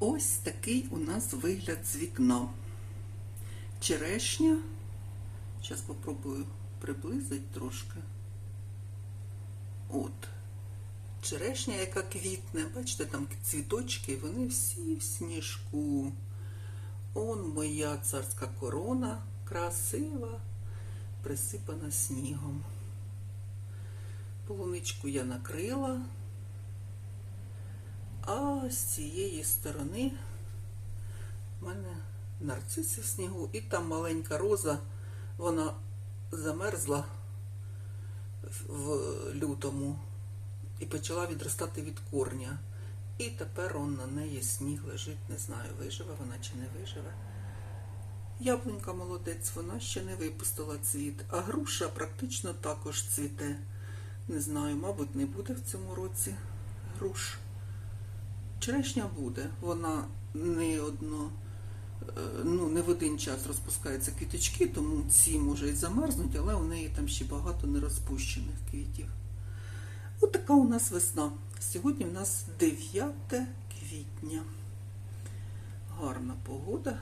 Ось такий у нас вигляд з вікна. Черешня. Зараз попробую приблизити трошки. От. Черешня, яка квітне, бачите, там цвіточки, вони всі в сніжку. Он моя царська корона, красива, присипана снігом. Полуничку я накрила. А з цієї сторони в мене нарциси в снігу, і там маленька роза, вона замерзла в лютому і почала відростати від корня. І тепер он на неї сніг лежить, не знаю, виживе вона чи не виживе. Яблунька молодець, вона ще не випустила цвіт, а груша практично також цвіте. Не знаю, мабуть, не буде в цьому році груш. Черешня буде, вона не одно, е, ну, не в один час розпускаються квіточки, тому ці може і замерзнуть, але у неї там ще багато нерозпущених квітів. От така у нас весна. Сьогодні в нас 9 квітня. Гарна погода.